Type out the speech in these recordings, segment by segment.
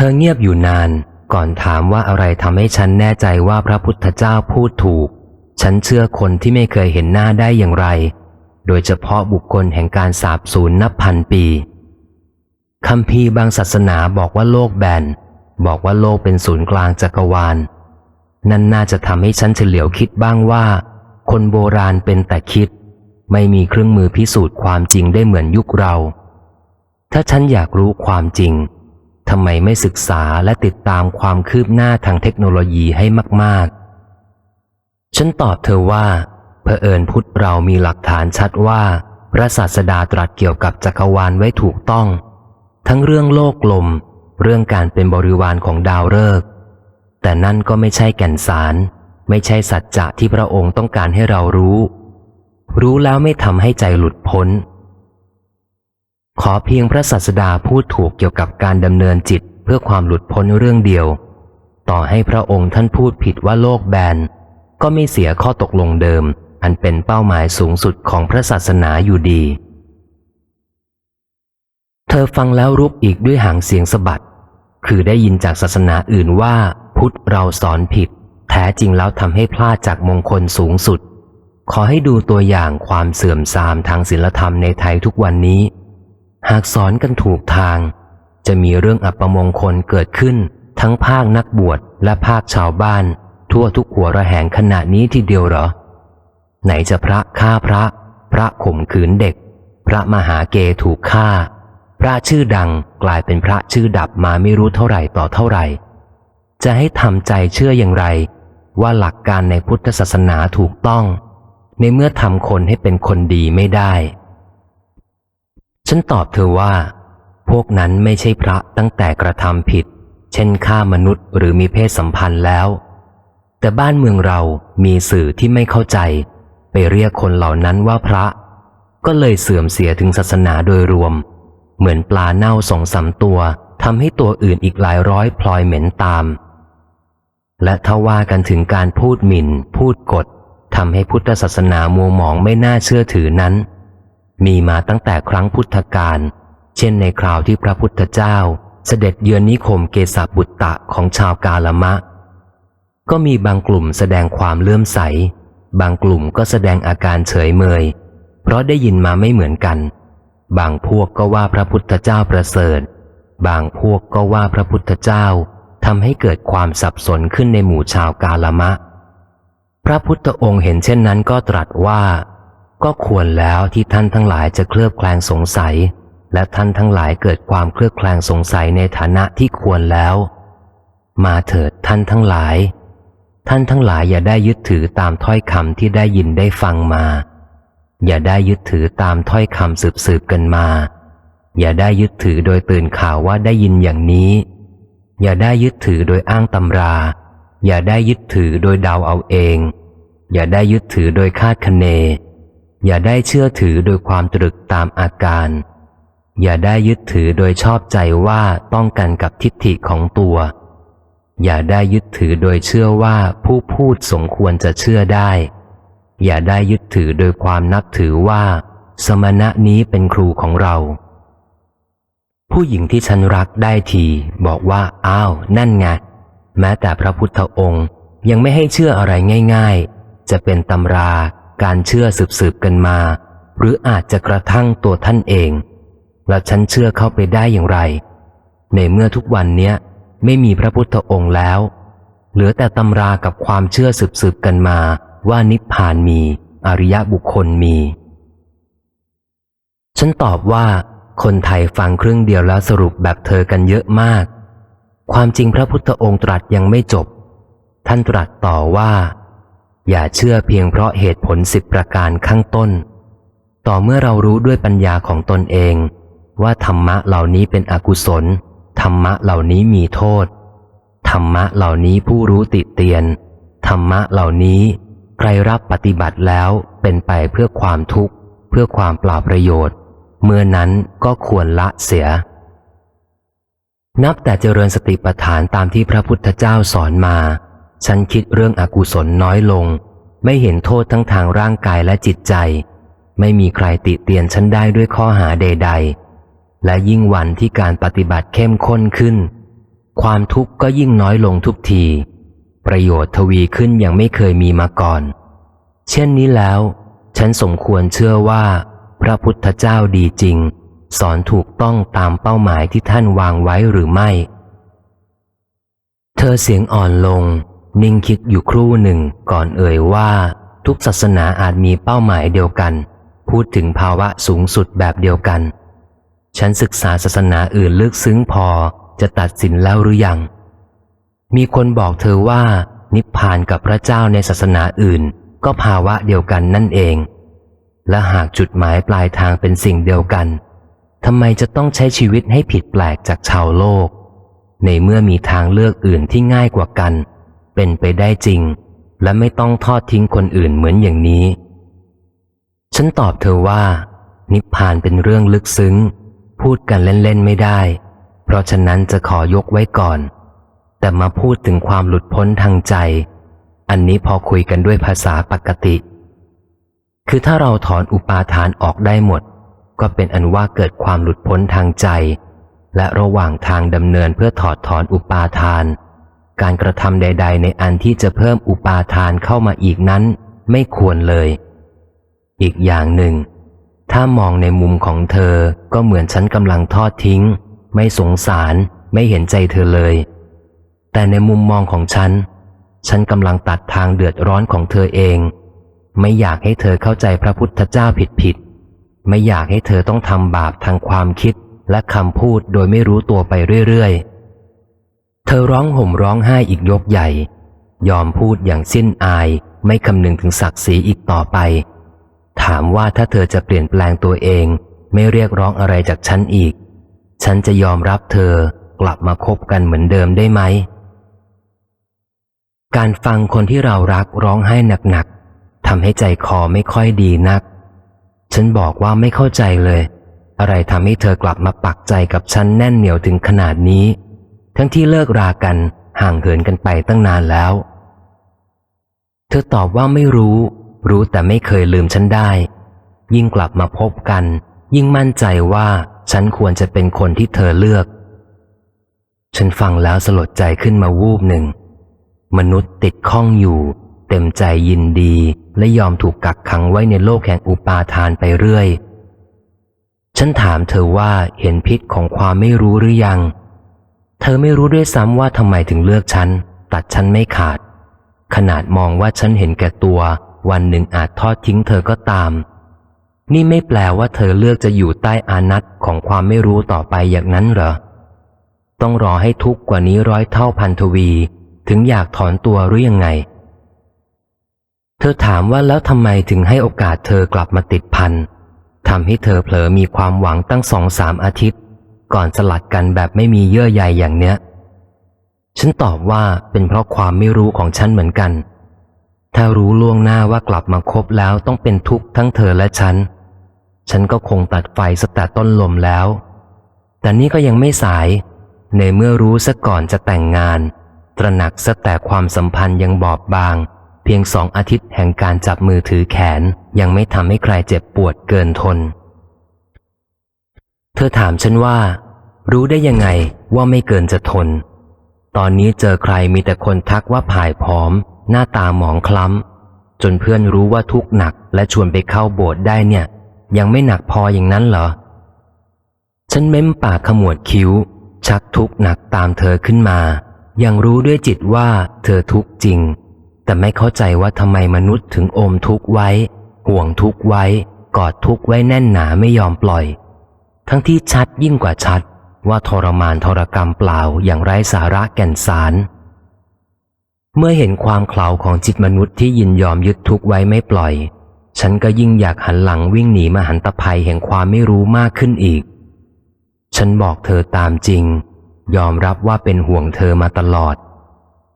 เธอเงียบอยู่นานก่อนถามว่าอะไรทำให้ฉันแน่ใจว่าพระพุทธเจ้าพูดถูก ฉันเชื่อคนที่ไม่เคยเห็นหน้าได้อย่างไร โดยเฉพาะบุคคลแห่งการสาบสูญนับพันปีคำพีบางศาสนาบอกว่าโลกแบน บอกว่าโลกเป็นศูนย์กลางจักรวาล นั่นน่าจะทำให้ฉันเฉลียวคิดบ้างว่า คนโบราณเป็นแต่คิด ไม่มีเครื่องมือพิสูจน์ความจริงได้เหมือนยุคเรา ถ้าฉันอยากรู้ความจริง ทำไมไม่ศึกษาและติดตามความคืบหน้าทางเทคโนโลยีให้มาก ๆ ฉันตอบเธอว่าเผอิญพุทธเรามีหลักฐานชัดว่า พระศาสดาตรัสเกี่ยวกับจักรวาลไว้ถูกต้อง ทั้งเรื่องโลกลม เรื่องการเป็นบริวารของดาวฤกษ์แต่นั่นก็ไม่ใช่แก่นสาร ไม่ใช่สัจจะที่พระองค์ต้องการให้เรารู้ รู้แล้วไม่ทำให้ใจหลุดพ้น ขอเพียงพระศาสดาพูดถูกเกี่ยวกับการดำเนินจิตเพื่อความหลุดพ้นเรื่องเดียว ต่อให้พระองค์ท่านพูดผิดว่าโลกแบน ก็ไม่เสียข้อตกลงเดิม อันเป็นเป้าหมายสูงสุดของพระศาสนาอยู่ดี เธอฟังแล้วรุกอีกด้วยหางเสียงสะบัด คือได้ยินจากศาสนาอื่นว่า พุทธเราสอนผิด แท้จริงแล้วทำให้พลาดจากมงคลสูงสุด ขอให้ดูตัวอย่างความเสื่อมทรามทางศีลธรรมในไทยทุกวันนี้ หากสอนกันถูกทาง จะมีเรื่องอัปมงคลเกิดขึ้น ทั้งภาคนักบวชและภาคชาวบ้าน ทั่วทุกหัวระแหงขณะนี้ทีเดียวเหรอ ไหนจะพระฆ่าพระ พระข่มขืนเด็ก พระมหาเกถูกฆ่า พระชื่อดังกลายเป็นพระชื่อดับมาไม่รู้เท่าไหร่ต่อเท่าไหร่ จะให้ทำใจเชื่ออย่างไร ว่าหลักการในพุทธศาสนาถูกต้อง ในเมื่อทำคนให้เป็นคนดีไม่ได้ ฉันตอบเธอว่า พวกนั้นไม่ใช่พระตั้งแต่กระทำผิด เช่นฆ่ามนุษย์หรือมีเพศสัมพันธ์แล้ว แต่บ้านเมืองเรามีสื่อที่ไม่เข้าใจ ไปเรียกคนเหล่านั้นว่าพระ ก็เลยเสื่อมเสียถึงศาสนาโดยรวม เหมือนปลาเน่าสองสามตัวทำให้ตัวอื่นอีกหลายร้อยพลอยเหม็นตาม และถ้าว่ากันถึงการพูดหมิ่น พูดกดทำให้พุทธศาสนามัวหมองไม่น่าเชื่อถือนั้น มีมาตั้งแต่ครั้งพุทธกาลเช่นในคราวที่พระพุทธเจ้า เสด็จเยือนนิคมเกษบุตตะของชาวกาลมะ ก็มีบางกลุ่มแสดงความเลื่อมใส บางกลุ่มก็แสดงอาการเฉยเมย เพราะได้ยินมาไม่เหมือนกัน บางพวกก็ว่าพระพุทธเจ้าประเสริฐ บางพวกก็ว่าพระพุทธเจ้าทำให้เกิดความสับสนขึ้นในหมู่ชาวกาลมะ พระพุทธองค์เห็นเช่นนั้นก็ตรัสว่า ก็ควรแล้วที่ท่านทั้งหลายจะเคลือบแคลงสงสัย และท่านทั้งหลายเกิดความเคลือบแคลงสงสัยในฐานะที่ควรแล้ว มาเถิดท่านทั้งหลาย ท่านทั้งหลายอย่าได้ยึดถือตามถ้อยคำที่ได้ยินได้ฟังมา อย่าได้ยึดถือตามถ้อยคำสืบสืบกันมา อย่าได้ยึดถือโดยตื่นข่าวว่าได้ยินอย่างนี้ อย่าได้ยึดถือโดยอ้างตำรา อย่าได้ยึดถือโดยเดาเอาเอง อย่าได้ยึดถือโดยคาดคะเน อย่าได้เชื่อถือโดยความตรึกตามอาการ อย่าได้ยึดถือโดยชอบใจว่าต้องกันกับทิฏฐิของตัว อย่าได้ยึดถือโดยเชื่อว่าผู้พูดสมควรจะเชื่อได้ อย่าได้ยึดถือโดยความนับถือว่า สมณะนี้เป็นครูของเรา ผู้หญิงที่ฉันรักได้ที บอกว่า อ้าว นั่นไง แม้แต่พระพุทธองค์ยังไม่ให้เชื่ออะไรง่าย ๆ จะเป็นตำรา การเชื่อสืบๆกันมา หรืออาจจะกระทั่งตัวท่านเอง แล้วฉันเชื่อเข้าไปได้อย่างไร ในเมื่อทุกวันเนี้ยไม่มีพระพุทธองค์แล้ว เหลือแต่ตำรากับความเชื่อสืบๆกันมาว่านิพพานมี อริยบุคคลมี ฉันตอบว่า คนไทยฟังครึ่งเดียวแล้วสรุปแบบเธอกันเยอะมาก ความจริงพระพุทธองค์ตรัสยังไม่จบ ท่านตรัสต่อว่า อย่าเชื่อเพียงเพราะเหตุผลสิบประการข้างต้น ต่อเมื่อเรารู้ด้วยปัญญาของตนเอง ว่าธรรมะเหล่านี้เป็นอกุศล ธรรมะเหล่านี้มีโทษ ธรรมะเหล่านี้ผู้รู้ติเตียน ธรรมะเหล่านี้ใครรับปฏิบัติแล้วเป็นไปเพื่อความทุกข์ เพื่อความเปล่าประโยชน์ เมื่อนั้นก็ควรละเสีย นับแต่เจริญสติปัฏฐานตามที่พระพุทธเจ้าสอนมา ฉันคิดเรื่องอกุศลน้อยลง ไม่เห็นโทษทั้งทางร่างกายและจิตใจ ไม่มีใครติเตียนฉันได้ด้วยข้อหาใด ๆ และยิ่งวันที่การปฏิบัติเข้มข้นขึ้น ความทุกข์ก็ยิ่งน้อยลงทุกที ประโยชน์ทวีขึ้นอย่างไม่เคยมีมาก่อน เช่นนี้แล้ว ฉันสมควรเชื่อว่า พระพุทธเจ้าดีจริง สอนถูกต้องตามเป้าหมายที่ท่านวางไว้หรือไม่ เธอเสียงอ่อนลง นิ่งคิดอยู่ครู่หนึ่งก่อนเอ่ยว่า ทุกศาสนาอาจมีเป้าหมายเดียวกัน พูดถึงภาวะสูงสุดแบบเดียวกัน ฉันศึกษาศาสนาอื่นลึกซึ้งพอจะตัดสินแล้วหรือยัง มีคนบอกเธอว่า นิพพานกับพระเจ้าในศาสนาอื่น ก็ภาวะเดียวกันนั่นเอง และหากจุดหมายปลายทางเป็นสิ่งเดียวกันทำไมจะต้องใช้ชีวิตให้ผิดแปลกจากชาวโลก ในเมื่อมีทางเลือกอื่นที่ง่ายกว่ากัน เป็นไปได้จริง และไม่ต้องทอดทิ้งคนอื่นเหมือนอย่างนี้ ฉันตอบเธอว่า นิพพานเป็นเรื่องลึกซึ้ง พูดกันเล่นๆไม่ได้ เพราะฉะนั้นจะขอยกไว้ก่อน แต่มาพูดถึงความหลุดพ้นทางใจ อันนี้พอคุยกันด้วยภาษาปกติ คือถ้าเราถอนอุปาทานออกได้หมด ก็เป็นอันว่าเกิดความหลุดพ้นทางใจและระหว่างทางดำเนินเพื่อถอดถอนอุปาทาน การกระทำใด ๆ ในอันที่จะเพิ่มอุปาทานเข้ามาอีกนั้น ไม่ควรเลย อีกอย่างหนึ่ง ถ้ามองในมุมของเธอก็เหมือนฉันกำลังทอดทิ้ง ไม่สงสารไม่เห็นใจเธอเลย แต่ในมุมมองของฉัน ฉันกำลังตัดทางเดือดร้อนของเธอเอง ไม่อยากให้เธอเข้าใจพระพุทธเจ้าผิดผิดไม่อยากให้เธอต้องทำบาปทางความคิดและคำพูดโดยไม่รู้ตัวไปเรื่อยๆ เธอร้องห่มร้องไห้อีกยกใหญ่ ยอมพูดอย่างสิ้นอายไม่คำนึงถึงศักดิ์ศรีอีกต่อไป ถามว่าถ้าเธอจะเปลี่ยนแปลงตัวเอง ไม่เรียกร้องอะไรจากฉันอีก ฉันจะยอมรับเธอกลับมาคบกันเหมือนเดิมได้ไหม การฟังคนที่เรารักร้องไห้หนักๆทำให้ใจคอไม่ค่อยดีนัก ฉันบอกว่าไม่เข้าใจเลย อะไรทำให้เธอกลับมาปักใจกับฉันแน่นเหนียวถึงขนาดนี้ ทั้งที่เลิกรากันห่างเหินกันไปตั้งนานแล้ว เธอตอบว่าไม่รู้ รู้แต่ไม่เคยลืมฉันได้ ยิ่งกลับมาพบกัน ยิ่งมั่นใจว่าฉันควรจะเป็นคนที่เธอเลือก ฉันฟังแล้วสลดใจขึ้นมาวูบหนึ่ง มนุษย์ติดข้องอยู่ เต็มใจยินดีและยอมถูกกักขังไว้ในโลกแห่งอุปาทานไปเรื่อย ฉันถามเธอว่าเห็นพิษของความไม่รู้หรือยัง ธอไม่รู้ด้วยซ้ำว่าทำไมถึงเลือกฉัน ตัดฉันไม่ขาด ขนาดมองว่าฉันเห็นแก่ตัว วันหนึ่งอาจทอดทิ้งเธอก็ตาม นี่ไม่แปลว่าเธอเลือกจะอยู่ใต้อานัตของความไม่รู้ต่อไปอย่างนั้นเหรอ ต้องรอให้ทุกข์กว่านี้ร้อยเท่าพันทวี ถึงอยากถอนตัวหรือยังไง เธอถามว่าแล้วทำไมถึงให้โอกาสเธอกลับมาติดพันทำให้เธอเผลอมีความหวังตั้งสองสามอาทิตย์ ก่อนสลัดกันแบบไม่มีเยื่อใยอย่างเนี้ย ฉันตอบว่าเป็นเพราะความไม่รู้ของฉันเหมือนกัน ถ้ารู้ล่วงหน้าว่ากลับมาคบแล้วต้องเป็นทุกข์ทั้งเธอและฉัน ฉันก็คงตัดไฟสแต่ต้นลมแล้ว แต่นี่ก็ยังไม่สาย ในเมื่อรู้ซะก่อนจะแต่งงาน ตระหนักซะแต่ความสัมพันธ์ยังบอบบาง เพียงสองอาทิตย์แห่งการจับมือถือแขนยังไม่ทำให้ใครเจ็บปวดเกินทน เธอถามฉันว่า รู้ได้ยังไงว่าไม่เกินจะทน ตอนนี้เจอใครมีแต่คนทักว่าผายผอม หน้าตาหมองคล้ำ จนเพื่อนรู้ว่าทุกข์หนักและชวนไปเข้าโบสถ์ได้เนี่ย ยังไม่หนักพออย่างนั้นเหรอ ฉันเม้มปากขมวดคิ้ว ชักทุกข์หนักตามเธอขึ้นมายังรู้ด้วยจิตว่าเธอทุกข์จริง แต่ไม่เข้าใจว่าทำไมมนุษย์ถึงโอมทุกข์ไว้ ห่วงทุกข์ไว้ กอดทุกข์ไว้แน่นหนาไม่ยอมปล่อย ทั้งที่ชัดยิ่งกว่าชัด ว่าทรมานทรกรรมเปล่าอย่างไร้สาระแก่นสาร เมื่อเห็นความเขลาของจิตมนุษย์ที่ยินยอมยึดทุกไว้ไม่ปล่อย ฉันก็ยิ่งอยากหันหลังวิ่งหนีมาหันตภัยแห่งความไม่รู้มากขึ้นอีก ฉันบอกเธอตามจริง ยอมรับว่าเป็นห่วงเธอมาตลอด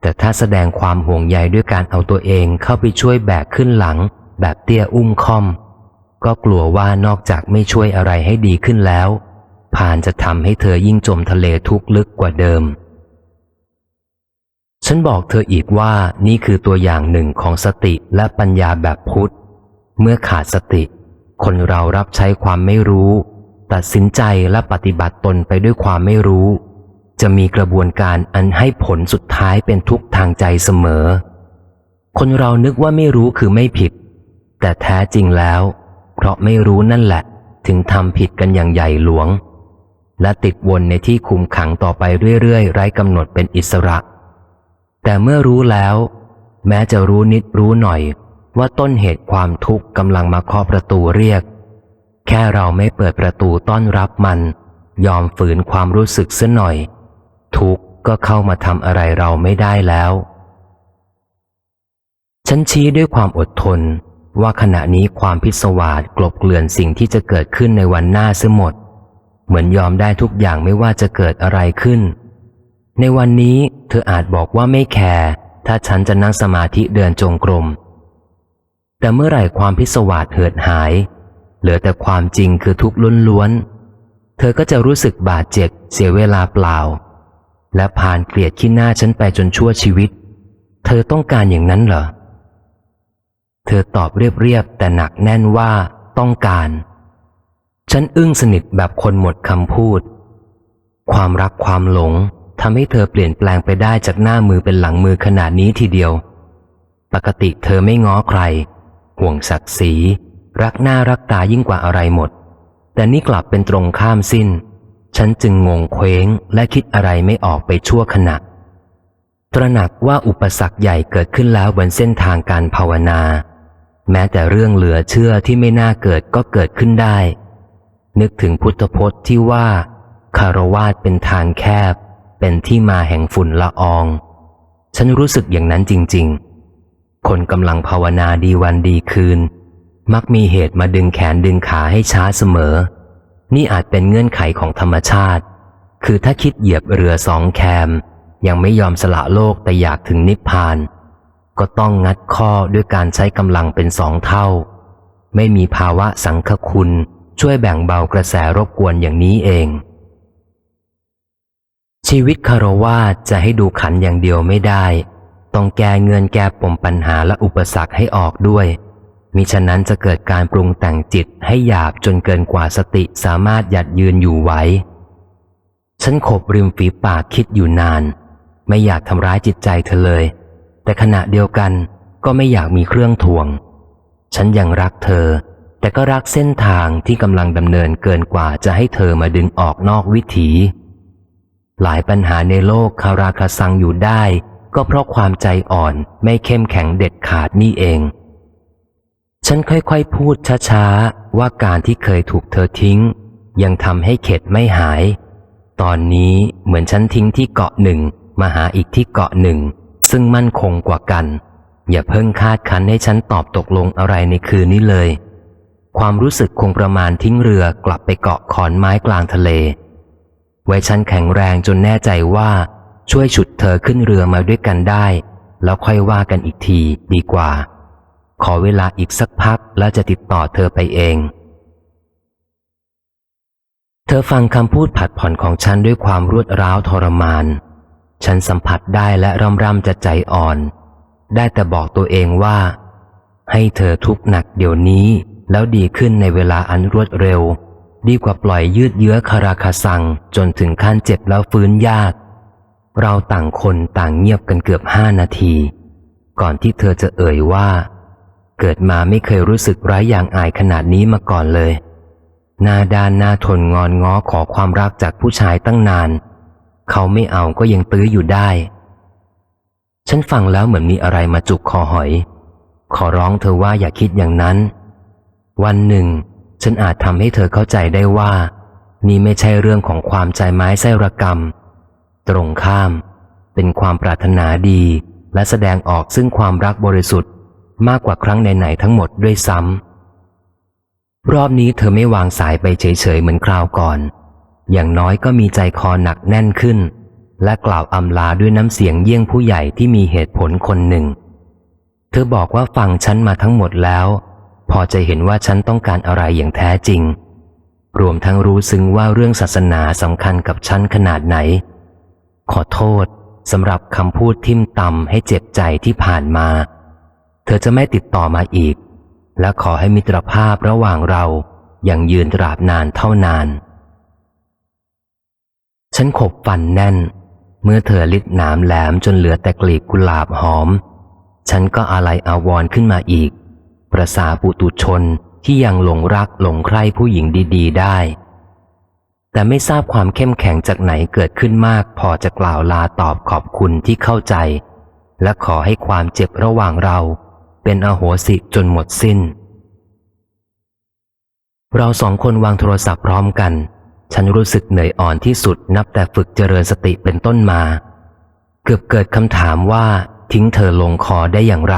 แต่ถ้าแสดงความห่วงใยด้วยการเอาตัวเองเข้าไปช่วยแบกขึ้นหลัง แบบเตี้ยอุ้มค่อม ก็กลัวว่านอกจากไม่ช่วยอะไรให้ดีขึ้นแล้วผ่านจะทำให้เธอยิ่งจมทะเลทุกข์ลึกกว่าเดิม ฉันบอกเธออีกว่านี่คือตัวอย่างหนึ่งของสติและปัญญาแบบพุทธ เมื่อขาดสติ คนเรารับใช้ความไม่รู้ ตัดสินใจและปฏิบัติตนไปด้วยความไม่รู้ จะมีกระบวนการอันให้ผลสุดท้ายเป็นทุกข์ทางใจเสมอ คนเรานึกว่าไม่รู้คือไม่ผิด แต่แท้จริงแล้ว เพราะไม่รู้นั่นแหละ ถึงทำผิดกันอย่างใหญ่หลวง และติดวนในที่คุมขังต่อไปเรื่อยๆ ไร้กำหนดเป็นอิสระ แต่เมื่อรู้แล้ว แม้จะรู้นิดรู้หน่อย ว่าต้นเหตุความทุกข์กำลังมาเคาะประตูเรียก แค่เราไม่เปิดประตูต้อนรับมัน ยอมฝืนความรู้สึกเสียหน่อย ทุกข์ก็เข้ามาทำอะไรเราไม่ได้แล้วฉันชี้ด้วยความอดทน ว่าขณะนี้ความพิศวาสกลบเกลื่อนสิ่งที่จะเกิดขึ้นในวันหน้าเสียหมด เหมือนยอมได้ทุกอย่างไม่ว่าจะเกิดอะไรขึ้น ในวันนี้เธออาจบอกว่าไม่แคร์ถ้าฉันจะนั่งสมาธิเดินจงกรม แต่เมื่อไหร่ความพิศวาสเหือดหาย เหลือแต่ความจริงคือทุกข์ล้วนๆเธอก็จะรู้สึกบาดเจ็บเสียเวลาเปล่า และผ่านเกลียดขี้หน้าฉันไปจนชั่วชีวิต เธอต้องการอย่างนั้นเหรอ เธอตอบเรียบๆแต่หนักแน่นว่าต้องการ ฉันอึ้งสนิทแบบคนหมดคำพูด ความรักความหลงทำให้เธอเปลี่ยนแปลงไปได้จากหน้ามือเป็นหลังมือขนาดนี้ทีเดียว ปกติเธอไม่ง้อใคร ห่วงศักดิ์ศรีรักหน้ารักตายิ่งกว่าอะไรหมด แต่นี่กลับเป็นตรงข้ามสิ้น ฉันจึงงงเคว้งและคิดอะไรไม่ออกไปชั่วขณะ ตระหนักว่าอุปสรรคใหญ่เกิดขึ้นแล้วบนเส้นทางการภาวนา แม้แต่เรื่องเหลือเชื่อที่ไม่น่าเกิดก็เกิดขึ้นได้ นึกถึงพุทธพจน์ที่ว่าคารวาสเป็นทางแคบ เป็นที่มาแห่งฝุ่นละออง ฉันรู้สึกอย่างนั้นจริง ๆ คนกำลังภาวนาดีวันดีคืน มักมีเหตุมาดึงแขนดึงขาให้ช้าเสมอ นี่อาจเป็นเงื่อนไขของธรรมชาติ คือถ้าคิดเหยียบเรือสองแคม ยังไม่ยอมสละโลกแต่อยากถึงนิพพาน ก็ต้องงัดข้อด้วยการใช้กำลังเป็นสองเท่า ไม่มีภาวะสังฆคุณช่วยแบ่งเบากระแสรบกวนอย่างนี้เอง ชีวิตคารวาจะให้ดูขันอย่างเดียวไม่ได้ ต้องแก้เงินแก้ปมปัญหาและอุปสรรคให้ออกด้วยมิฉะนั้นจะเกิดการปรุงแต่งจิตให้หยาบจนเกินกว่าสติสามารถหยัดยืนอยู่ไว้ ฉันขบริมฝีปากคิดอยู่นาน ไม่อยากทำร้ายจิตใจเธอเลย แต่ขณะเดียวกันก็ไม่อยากมีเครื่องทวง ฉันยังรักเธอ แต่ก็รักเส้นทางที่กำลังดำเนินเกินกว่าจะให้เธอมาดึงออกนอกวิถี หลายปัญหาในโลกคาราคาซังอยู่ได้ ก็เพราะความใจอ่อนไม่เข้มแข็งเด็ดขาดนี่เอง ฉันค่อยๆพูดช้าๆ ว่าการที่เคยถูกเธอทิ้ง ยังทำให้เข็ดไม่หาย ตอนนี้เหมือนฉันทิ้งที่เกาะหนึ่งมาหาอีกที่เกาะหนึ่ง ซึ่งมั่นคงกว่ากัน อย่าเพิ่งคาดคันให้ฉันตอบตกลงอะไรในคืนนี้เลย ความรู้สึกคงประมาณทิ้งเรือกลับไปเกาะขอนไม้กลางทะเล ไว้ฉันแข็งแรงจนแน่ใจว่าช่วยฉุดเธอขึ้นเรือมาด้วยกันได้ แล้วค่อยว่ากันอีกทีดีกว่า ขอเวลาอีกสักพักแล้วจะติดต่อเธอไปเอง เธอฟังคำพูดผัดผ่อนของฉันด้วยความรวดร้าวทรมาน ฉันสัมผัสได้และร่ำร่ำจะใจอ่อน ได้แต่บอกตัวเองว่า ให้เธอทุกข์หนักเดี๋ยวนี้ แล้วดีขึ้นในเวลาอันรวดเร็ว ดีกว่าปล่อยยืดเยื้อคาราคาซังจนถึงขั้นเจ็บแล้วฟื้นยาก เราต่างคนต่างเงียบกันเกือบห้านาที ก่อนที่เธอจะเอ่ยว่า เกิดมาไม่เคยรู้สึกร้ายอย่างอายขนาดนี้มาก่อนเลยนาดานนาทนงอนง้อขอความรักจากผู้ชายตั้งนาน เขาไม่เอาก็ยังตื้ออยู่ได้ ฉันฟังแล้วเหมือนมีอะไรมาจุกคอหอย ขอร้องเธอว่าอย่าคิดอย่างนั้น วันหนึ่ง ฉันอาจทำให้เธอเข้าใจได้ว่า นี่ไม่ใช่เรื่องของความใจไม้ไส้ระกรรม ตรงข้าม เป็นความปรารถนาดี และแสดงออกซึ่งความรักบริสุทธิ์ มากกว่าครั้งไหนๆทั้งหมดด้วยซ้ำรอบนี้เธอไม่วางสายไปเฉยๆเหมือนคราวก่อน อย่างน้อยก็มีใจคอหนักแน่นขึ้น และกล่าวอำลาด้วยน้ำเสียงเยี่ยงผู้ใหญ่ที่มีเหตุผลคนหนึ่ง เธอบอกว่าฟังฉันมาทั้งหมดแล้ว พอจะเห็นว่าฉันต้องการอะไรอย่างแท้จริง รวมทั้งรู้ซึ้งว่าเรื่องศาสนาสำคัญกับฉันขนาดไหน ขอโทษสำหรับคำพูดทิมตำให้เจ็บใจที่ผ่านมา เธอจะไม่ติดต่อมาอีก และขอให้มิตรภาพระหว่างเรายังยืนตราบนานเท่านาน ฉันขบฟันแน่น เมื่อเธอลิดหนามแหลมจนเหลือแต่กลีบกุหลาบหอม ฉันก็อะไรอาวรขึ้นมาอีก ประสาปุตุชนที่ยังหลงรักหลงใคร่ผู้หญิงดีๆ ได้ แต่ไม่ทราบความเข้มแข็งจากไหนเกิดขึ้นมาก พอจะกล่าวลาตอบขอบคุณที่เข้าใจ และขอให้ความเจ็บระหว่างเรา เป็นอโหสิจนหมดสิ้น เราสองคนวางโทรศัพท์พร้อมกัน ฉันรู้สึกเหนื่อยอ่อนที่สุดนับแต่ฝึกเจริญสติเป็นต้นมา เกือบเกิดคำถามว่าทิ้งเธอลงคอได้อย่างไร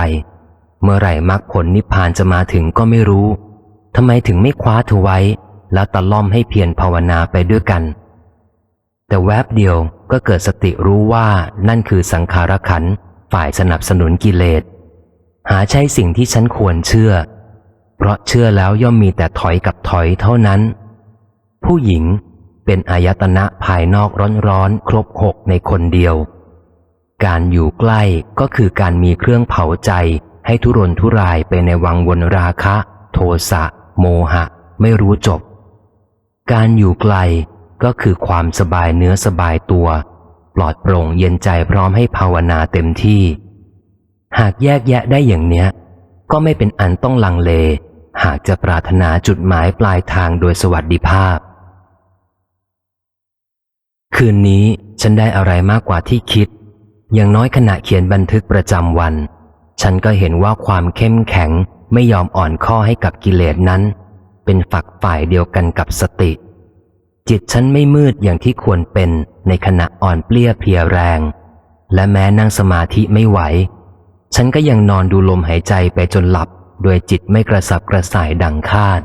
เมื่อไหร่มรรคผลนิพพานจะมาถึงก็ไม่รู้ทำไมถึงไม่คว้าเธอไว้ แล้วตะล่อมให้เพียรภาวนาไปด้วยกัน แต่แวบเดียวก็เกิดสติรู้ว่านั่นคือสังขารขันฝ่ายสนับสนุนกิเลส หาใช่สิ่งที่ฉันควรเชื่อ เพราะเชื่อแล้วย่อมมีแต่ถอยกับถอยเท่านั้น ผู้หญิงเป็นอายตนะภายนอกร้อนๆ ครบหกในคนเดียว การอยู่ใกล้ก็คือการมีเครื่องเผาใจให้ทุรนทุรายไปในวังวนราคะ โทสะ โมหะ ไม่รู้จบ การอยู่ไกลก็คือความสบายเนื้อสบายตัว ปลอดโปร่งเย็นใจพร้อมให้ภาวนาเต็มที่ หากแยกแยะได้อย่างเนี้ย ก็ไม่เป็นอันต้องลังเล หากจะปรารถนาจุดหมายปลายทางโดยสวัสดิภาพ คืนนี้ฉันได้อะไรมากกว่าที่คิด อย่างน้อยขณะเขียนบันทึกประจำวัน ฉันก็เห็นว่าความเข้มแข็งไม่ยอมอ่อนข้อให้กับกิเลสนั้น เป็นฝักฝ่ายเดียวกันกับสติ จิตฉันไม่มืดอย่างที่ควรเป็นในขณะอ่อนเปลี้ยเพียแรง และแม้นั่งสมาธิไม่ไหว ฉันก็ยังนอนดูลมหายใจไปจนหลับ โดยจิตไม่กระสับกระส่ายดังคาด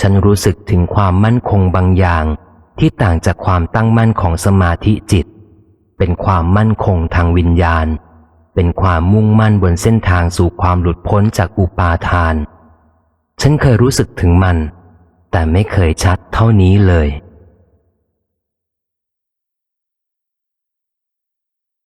ฉันรู้สึกถึงความมั่นคงบางอย่าง ที่ต่างจากความตั้งมั่นของสมาธิจิต เป็นความมั่นคงทางวิญญาณ เป็นความมุ่งมั่นบนเส้นทางสู่ความหลุดพ้นจากอุปาทาน ฉันเคยรู้สึกถึงมัน แต่ไม่เคยชัดเท่านี้เลย